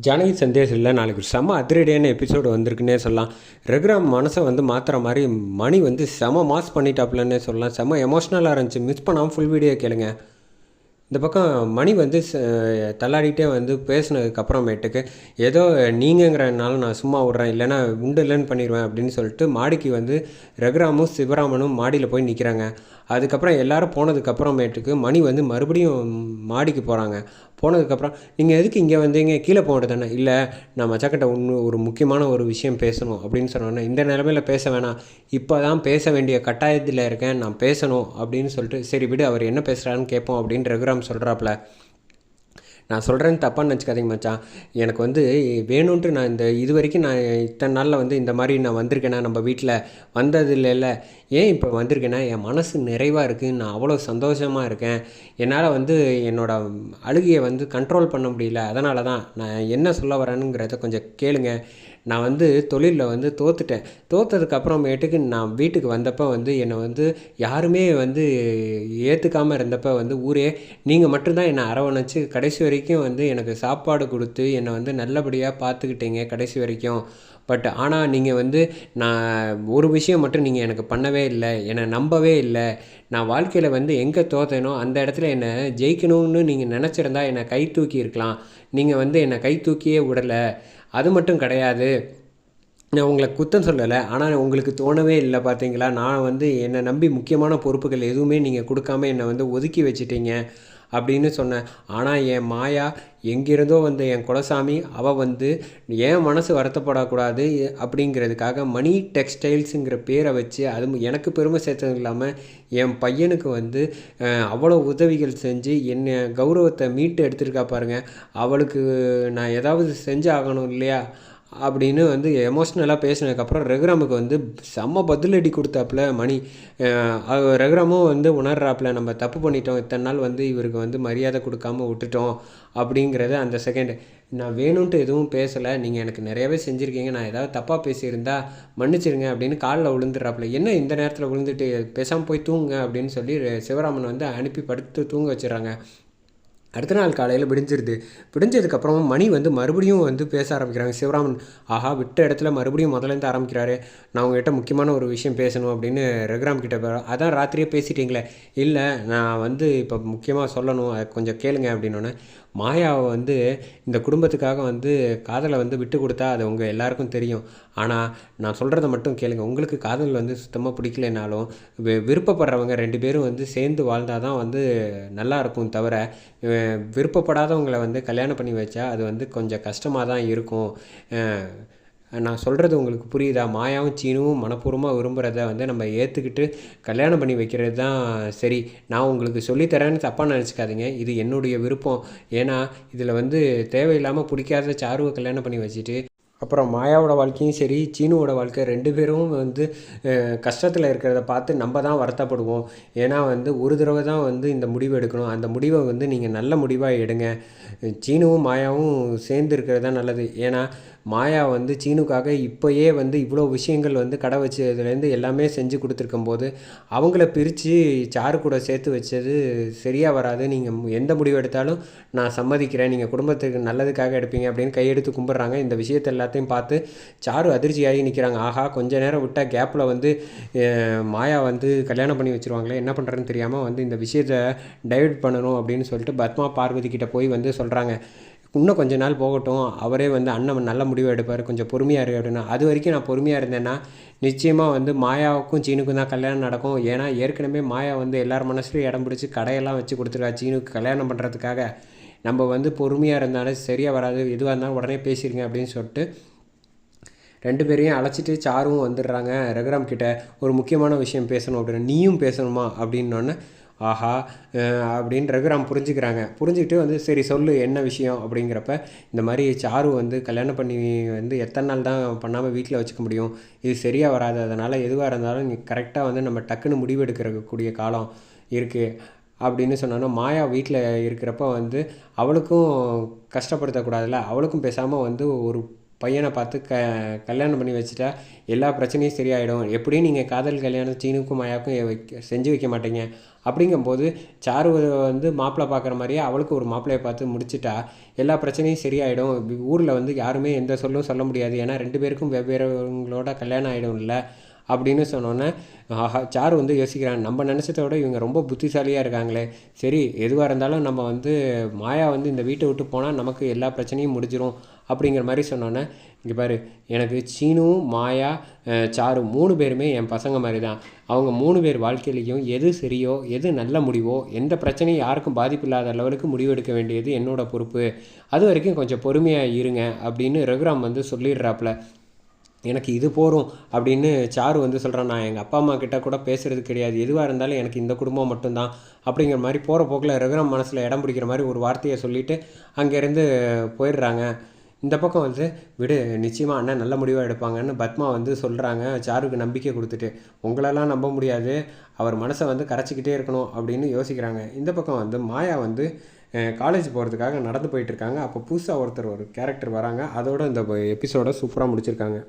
ஜானகி சந்தேஷில் நாளைக்கு செம அதிரடியான எபிசோடு வந்திருக்குன்னே சொல்லலாம். ரகுராம் மனசை வந்து மாற்றுற மாதிரி மணி வந்து செம மாஸ் பண்ணிட்டாப்லன்னே சொல்லலாம். செம எமோஷ்னலாக இருந்துச்சு. மிஸ் பண்ணாமல் ஃபுல் வீடியோ கேளுங்க. இந்த பக்கம் மணி வந்து ச- தள்ளாடிட்டே வந்து பேசினதுக்கப்புறமேட்டுக்கு ஏதோ நீங்கங்கிறனால நான் சும்மா விட்றேன் இல்லைன்னா உண்டு இல்லைன்னு பண்ணிடுவேன் அப்படின்னு சொல்லிட்டு மாடிக்கு வந்து ரகுராமும் சிவராமனும் மாடியில் போய் நிற்கிறாங்க அதுக்கப்புறம் எல்லாரும் போனதுக்கப்புறமேட்டுக்கு மணி வந்து மறுபடியும் மாடிக்கு போகிறாங்க போனதுக்கப்புறம் நீங்கள் எதுக்கு இங்கே வந்தீங்க? கீழே போகிறது தானே? இல்லை நான் மச்சாக்கிட்ட ஒன்று ஒரு முக்கியமான ஒரு விஷயம் பேசணும் அப்படின்னு சொன்னோன்னே இந்த நிலமையில பேச வேணாம். இப்போ தான் பேச வேண்டிய கட்டாயத்தில் இருக்கேன். நான் பேசணும் அப்படின்னு சொல்லிட்டு சரி விடு அவர் என்ன பேசுகிறாருன்னு கேட்போம் அப்படின்னு ரகுராம் சொல்கிறாப்புல நான் சொல்கிறேன்னு தப்பான்னு நினச்சிக்காதீங்க மச்சான். எனக்கு வந்து வேணும்ன்ட்டு நான் இந்த இது வரைக்கும் நான் இத்தனை நாளில் வந்து இந்த மாதிரி நான் வந்திருக்கேனா? நம்ம வீட்டில் வந்தது இல்லைல்ல ஏன் இப்போ வந்திருக்கேன்னா என் மனசு நிறைவாக இருக்குது நான் அவ்வளோ சந்தோஷமாக இருக்கேன். என்னால் வந்து என்னோட அழுகையை வந்து கண்ட்ரோல் பண்ண முடியல. அதனால தான் நான் என்ன சொல்ல வரேனுங்கிறத கொஞ்சம் கேளுங்கள் நான் வந்து தொழிலில் வந்து தோத்துட்டேன். தோத்ததுக்கு அப்புறமேட்டுக்கு நான் வீட்டுக்கு வந்தப்போ வந்து என்னை வந்து யாருமே வந்து ஏற்றுக்காமல் இருந்தப்போ வந்து ஊரே நீங்கள் மட்டும்தான் என்னை அரவணைச்சு கடைசி வரைக்கும் வந்து எனக்கு சாப்பாடு கொடுத்து என்னை வந்து நல்லபடியாக பார்த்துக்கிட்டீங்க கடைசி வரைக்கும். பட் ஆனால் நீங்கள் வந்து நான் ஒரு விஷயம் மட்டும் நீங்கள் எனக்கு பண்ணவே இல்லை என்னை நம்பவே இல்லை. நான் வாழ்க்கையில் வந்து எங்கே தோத்தேனோ அந்த இடத்துல என்னை ஜெயிக்கணும்னு நீங்கள் நினச்சிருந்தா என்னை கை தூக்கி இருக்கலாம். நீங்கள் வந்து என்னை கை தூக்கியே விடலை. அது மட்டும் கிடையாது. நான் உங்களை குத்தம் சொல்லலை. ஆனால் உங்களுக்கு தோணவே இல்லை பார்த்தீங்களா நான் வந்து என்னை நம்பி முக்கியமான பொறுப்புகள் எதுவுமே நீங்கள் கொடுக்காம என்னை வந்து ஒதுக்கி வச்சிட்டீங்க. அப்படின்னு சொன்னேன். ஆனால் என் மாயா எங்கிருந்தோ வந்த என் குலசாமி அவள் வந்து என் மனசு வருத்தப்படக்கூடாது? அப்படிங்கிறதுக்காக மணி டெக்ஸ்டைல்ஸுங்கிற பேரை வச்சு அது எனக்கு பெருமை சேர்த்தது இல்லாமல் என் பையனுக்கு வந்து அவ்வளோ உதவிகள் செஞ்சு என்னை கௌரவத்தை மீட்டு எடுத்திருக்கா பாருங்க. அவளுக்கு நான் ஏதாவது செஞ்சு ஆகணும் இல்லையா? அப்படின்னு வந்து எமோஷ்னலாக பேசினதுக்கப்புறம் ரகுராமுக்கு வந்து செம்ம பதிலடி கொடுத்தாப்புல மணி. ரகுராமும் வந்து உணர்றாப்புல நம்ம தப்பு பண்ணிட்டோம் இத்தனை நாள் வந்து இவருக்கு வந்து மரியாதை கொடுக்காம விட்டுட்டோம் அப்படிங்கிறத அந்த செகண்ட் நான் வேணும்ன்ட்டு எதுவும் பேசலை நீங்கள் எனக்கு நிறையவே செஞ்சுருக்கீங்க நான் ஏதாவது தப்பாக பேசியிருந்தா மன்னிச்சிருங்க அப்படின்னு காலில் விழுந்துடுறாப்புல என்ன இந்த நேரத்தில் விழுந்துட்டு பேசாமல் போய் தூங்குங்க அப்படின்னு சொல்லி சிவராமன் வந்து அனுப்பி படுத்து தூங்க வச்சிடறாங்க. அடுத்த நாள் காலையில் விடிஞ்சிருது. விடிஞ்சதுக்கப்புறம் மணி வந்து மறுபடியும் வந்து பேச ஆரம்பிக்கிறாங்க. சிவராமன் ஆஹா விட்ட இடத்துல மறுபடியும் முதலேருந்து ஆரம்பிக்கிறாரு. நான் உங்ககிட்ட முக்கியமான ஒரு விஷயம் பேசணும் அப்படின்னு ரகுராம் கிட்ட அதான் ராத்திரியே பேசிட்டீங்களே. இல்லை நான் வந்து இப்போ முக்கியமாக சொல்லணும். அதை கொஞ்சம் கேளுங்க அப்படின்னோடனே மாயாவை வந்து இந்த குடும்பத்துக்காக வந்து காதலை வந்து விட்டு கொடுத்தா அது உங்கள் எல்லாருக்கும் தெரியும். ஆனால் நான் சொல்கிறத மட்டும் கேளுங்க. உங்களுக்கு காதல் வந்து சுத்தமாக பிடிக்கலைனாலும் வி- விருப்பப்படுறவங்க ரெண்டு பேரும் வந்து சேர்ந்து வாழ்ந்தால் தான் வந்து நல்லா இருக்கும் தவிர விருப்பப்படாதவங்களை வந்து கல்யாணம் பண்ணி வச்சா அது வந்து கொஞ்சம் கஷ்டமாக தான் இருக்கும் நான் சொல்கிறது உங்களுக்கு புரியுதா? மாயாவும் சீனுவும் மனப்பூர்வமாக விரும்புகிறத வந்து நம்ம ஏற்றுக்கிட்டு கல்யாணம் பண்ணி வைக்கிறது தான் சரி. நான் உங்களுக்கு சொல்லித்தரேன்னு தப்பாக நினச்சிக்காதீங்க. இது என்னுடைய விருப்பம். ஏன்னா இதில் வந்து தேவையில்லாமல் பிடிக்காத சாருவை கல்யாணம் பண்ணி வச்சுட்டு அப்புறம் மாயாவோட வாழ்க்கையும் சரி சீனுவோட வாழ்க்கை ரெண்டு பேரும் வந்து கஷ்டத்தில் இருக்கிறத பார்த்து நம்ம தான் வருத்தப்படுவோம். ஏன்னா வந்து ஒரு தடவை தான் வந்து இந்த முடிவு எடுக்கணும். அந்த முடிவை வந்து நீங்கள் நல்ல முடிவாக எடுங்க. சீனுவும் மாயாவும் சேர்ந்து இருக்கிறது தான் நல்லது. ஏன்னா மாயா வந்து சீனுக்காக இப்போயே வந்து இவ்வளோ விஷயங்கள் வந்து கடை வச்சதுலேருந்து எல்லாமே செஞ்சு கொடுத்துருக்கும் போது அவங்கள பிரித்து சாரு கூட சேர்த்து வச்சது சரியாக வராது. நீங்கள் எந்த முடிவு எடுத்தாலும் நான் சம்மதிக்கிறேன். நீங்கள் குடும்பத்துக்கு நல்லதுக்காக எடுப்பீங்க அப்படின்னு கையெடுத்து கும்பிட்றாங்க. இந்த விஷயத்தை எல்லாத்தையும் பார்த்து சாரு அதிர்ச்சியாகி நிற்கிறாங்க ஆஹா கொஞ்ச நேரம் விட்டால் கேப்பில் வந்து மாயா வந்து கல்யாணம் பண்ணி வச்சுருவாங்களே என்ன பண்ணுறதுன்னு தெரியாமல் வந்து இந்த விஷயத்தை டைவர்ட் பண்ணணும் அப்படின்னு சொல்லிட்டு பத்மா பார்வதி கிட்டே போய் வந்து சொல்கிறாங்க இன்னும் கொஞ்ச நாள் போகட்டும். அவரே வந்து அண்ணன் நல்ல முடிவு எடுப்பார். கொஞ்சம் பொறுமையாக இரு அப்படின்னா. அது வரைக்கும் நான் பொறுமையாக இருந்தேன்னா நிச்சயமாக வந்து மாயாவுக்கும் சீனுக்கும் தான் கல்யாணம் நடக்கும். ஏன்னா ஏற்கனவே மாயா வந்து எல்லார் மனசுலையும் இடம் பிடிச்சி கடையெல்லாம் வச்சு கொடுத்துருக்கா. சீனுக்கு கல்யாணம் பண்ணுறதுக்காக நம்ம வந்து பொறுமையாக இருந்தாலும் சரியாக வராது. எதுவாக இருந்தாலும் உடனே பேசிடுங்க அப்படின்னு சொல்லிட்டு ரெண்டு பேரையும் அழைச்சிட்டு சாரும் வந்துடுறாங்க. ரகுராம் கிட்ட ஒரு முக்கியமான விஷயம் பேசணும் அப்படின்னு நீயும் பேசணுமா? அப்படின்னோடனே ஆஹா அப்படின்னு ரகுராம் புரிஞ்சுக்கிறாங்க. புரிஞ்சுக்கிட்டு வந்து சரி சொல்லு என்ன விஷயம்? அப்படிங்கிறப்ப இந்த மாதிரி சாரு வந்து கல்யாணம் பண்ணி வந்து எத்தனை நாள் தான் பண்ணாமல் வீட்டில் வச்சுக்க முடியும்? இது சரியாக வராது. அதனால் எதுவாக இருந்தாலும் நீ கரெக்டாக வந்து நம்ம டக்குன்னு முடிவெடுக்கிறக்கூடிய காலம் இருக்குது அப்படின்னு சொன்னோன்னா மாயா வீட்டில் இருக்கிறப்ப வந்து அவளுக்கும் கஷ்டப்படுத்தக்கூடாதுல்ல. அவளுக்கும் பேசாமல் வந்து ஒரு பையனை பார்த்து க கல்யாணம் பண்ணி வச்சுட்டா எல்லா பிரச்சனையும் சரியாயிடும். எப்படியும் நீங்கள் காதல் கல்யாணம் சீனுக்கும் மாயாவுக்கும் வைக்க- செஞ்சு வைக்க மாட்டீங்க. அப்படிங்கும்போது சாரு வந்து மாப்பிள்ளை பார்க்குற மாதிரியே அவளுக்கு ஒரு மாப்பிள்ளையை பார்த்து முடிச்சிட்டா எல்லா பிரச்சனையும் சரியாயிடும். ஊரில் வந்து யாருமே எந்த சொல்லும் சொல்ல முடியாது. ஏன்னா ரெண்டு பேருக்கும் வெவ்வேறுங்களோட கல்யாணம் ஆகிடும்ல அப்படின்னு சொன்னோன்னே சாரு வந்து யோசிக்கிறான். நம்ம நினச்சத விட இவங்க ரொம்ப புத்திசாலியாக இருக்காங்களே. சரி எதுவாக இருந்தாலும் நம்ம வந்து மாயா வந்து இந்த வீட்டை விட்டு போனால் நமக்கு எல்லா பிரச்சனையும் முடிஞ்சிடும் அப்படிங்கிற மாதிரி சொன்னோன்னே இங்கே பாரு எனக்கு சீனு மாயா சாரு மூணு பேருமே என் பசங்க மாதிரி தான் அவங்க மூணு பேர் வாழ்க்கையிலையும் எது சரியோ எது நல்ல முடிவோ எந்த பிரச்சனையும் யாருக்கும் பாதிப்பு இல்லாத லெவலுக்கு முடிவெடுக்க வேண்டியது என்னோட பொறுப்பு. அது வரைக்கும் கொஞ்சம் பொறுமையாக இருங்க அப்படின்னு ரகுராம் வந்து சொல்லிடுறாப்புல. எனக்கு இது போகிறோம் அப்படின்னு சாரு வந்து சொல்கிறேன் நான் எங்கள் அப்பா அம்மா கிட்ட கூட பேசுகிறது கிடையாது. எதுவாக இருந்தாலும் எனக்கு இந்த குடும்பம் மட்டும்தான். அப்படிங்கிற மாதிரி போகிற போக்கில் ரகுராம் மனசில் இடம் பிடிக்கிற மாதிரி ஒரு வார்த்தையை சொல்லிவிட்டு அங்கேருந்து போயிடுறாங்க. இந்த பக்கம் வந்து விடு நிச்சயமாக அண்ணன் நல்ல முடிவாக எடுப்பாங்கன்னு பத்மா வந்து சொல்கிறாங்க சாருக்கு நம்பிக்கை கொடுத்துட்டு உங்களெல்லாம் நம்ப முடியாது. அவர் மனசை வந்து கரைச்சிக்கிட்டே இருக்கணும் அப்படின்னு யோசிக்கிறாங்க. இந்த பக்கம் வந்து மாயா வந்து காலேஜ் போகிறதுக்காக நடந்து போயிட்டுருக்காங்க அப்போ புதுசாக ஒருத்தர் ஒரு கேரக்டர் வராங்க. அதோட இந்த எபிசோட சூப்பராக முடிச்சிருக்காங்க.